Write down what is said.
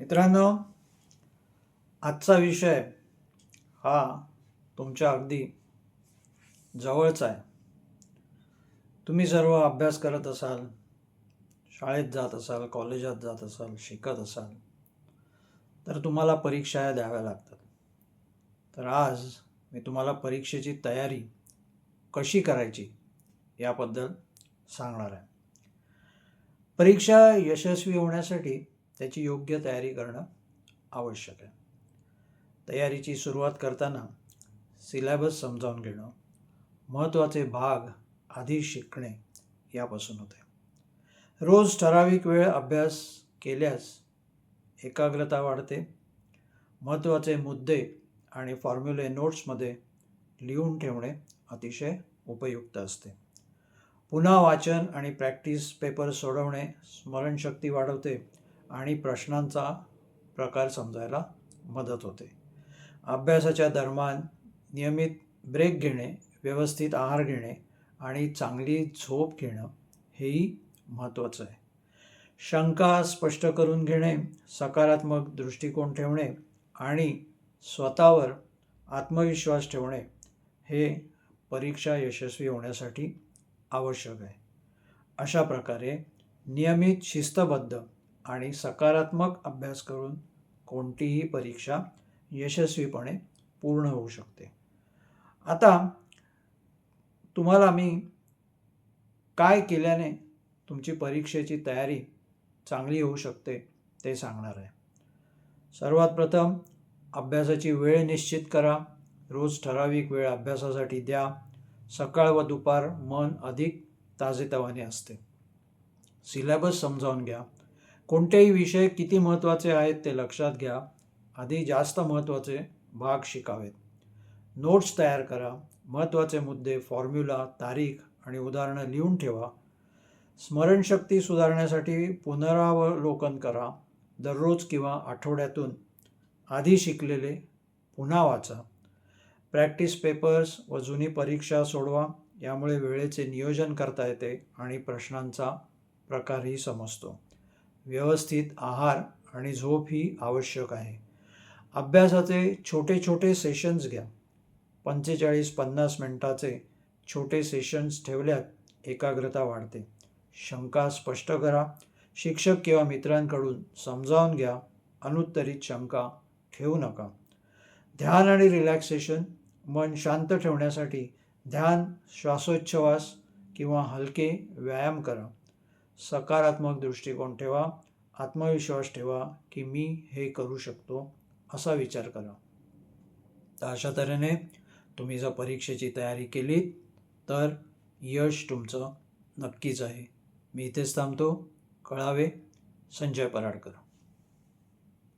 मित्रांनो आजचा विषय हा तुमच्या अगदी जवळचा आहे. तुम्ही सर्व अभ्यास करत असाल शाळेत जात असाल कॉलेजात जात असाल शिकत असाल तर तुम्हाला परीक्षा या द्याव्या लागतात. तर आज मी तुम्हाला परीक्षेची तयारी कशी करायची याबद्दल सांगणार आहे. परीक्षा यशस्वी होण्यासाठी त्याची योग्य तयारी करणं आवश्यक आहे. तयारीची सुरुवात करताना सिलॅबस समजावून घेणं महत्त्वाचे भाग आधी शिकणे यापासून होते. रोज ठराविक वेळ अभ्यास केल्यास एकाग्रता वाढते. महत्त्वाचे मुद्दे आणि फॉर्म्युले नोट्समध्ये लिहून ठेवणे अतिशय उपयुक्त असते. पुन्हा वाचन आणि प्रॅक्टिस पेपर सोडवणे स्मरणशक्ती वाढवते. आणि प्रश्नांचा प्रकार समजायला मदत होते. अभ्यासाच्या दरम्यान नियमित ब्रेक घेणे व्यवस्थित आहार घेणे आणि चांगली झोप घेणं हेही महत्त्वाचं आहे. शंका स्पष्ट करून घेणे सकारात्मक दृष्टिकोन ठेवणे आणि स्वतःवर आत्मविश्वास ठेवणे हे परीक्षा यशस्वी होण्यासाठी आवश्यक आहे. अशा प्रकारे नियमित शिस्तबद्ध आणि सकारात्मक अभ्यास करून कोणतीही परीक्षा यशस्वीपणे पूर्ण होऊ शकते. आता तुम्हाला मी काय केल्याने तुमची परीक्षेची तयारी चांगली होऊ शकते ते सांगणार आहे. सर्वात प्रथम अभ्यासाची वेळ निश्चित करा. रोज ठराविक वेळ अभ्यासासाठी द्या. सकाळ व दुपार मन अधिक ताजेतवाने असते. सिलेबस समजावून घ्या. कोणतेही विषय किती महत्त्वाचे आहेत ते लक्षात घ्या. आधी जास्त महत्त्वाचे भाग शिकावेत. नोट्स तयार करा. महत्त्वाचे मुद्दे फॉर्म्युला तारीख आणि उदाहरणं लिहून ठेवा. स्मरणशक्ती सुधारण्यासाठी पुनरावलोकन करा. दररोज किंवा आठवड्यातून आधी शिकलेले पुन्हा वाचा. प्रॅक्टिस पेपर्स व जुनी परीक्षा सोडवा. यामुळे वेळेचे नियोजन करता येते आणि प्रश्नांचा प्रकारही समजतो. व्यवस्थित आहार आणि झोप ही आवश्यक आहे. अभ्यासाचे छोटे छोटे सेशन्स घ्या. पंचेचाळीस पन्नास मिनटाचे छोटे सेशन्स ठेवल्यात एकाग्रता वाढते. शंका स्पष्ट करा. शिक्षक किंवा मित्रांकडून समजावून घ्या. अनुत्तरित शंका ठेवू नका. ध्यान आणि रिलॅक्सेशन मन शांत ठेवण्यासाठी ध्यान श्वासोच्छवास किंवा हलके व्यायाम करा. सकारात्मक दृष्टिकोन ठेवा आत्मविश्वास ठेवा की मी हे करू शकतो असा विचार करा. तर अशा तऱ्हेने तुम्ही जर परीक्षेची तयारी केली तर यश तुमचं नक्कीच आहे. मी इथेच थांबतो. कळावे. संजय पराडकर.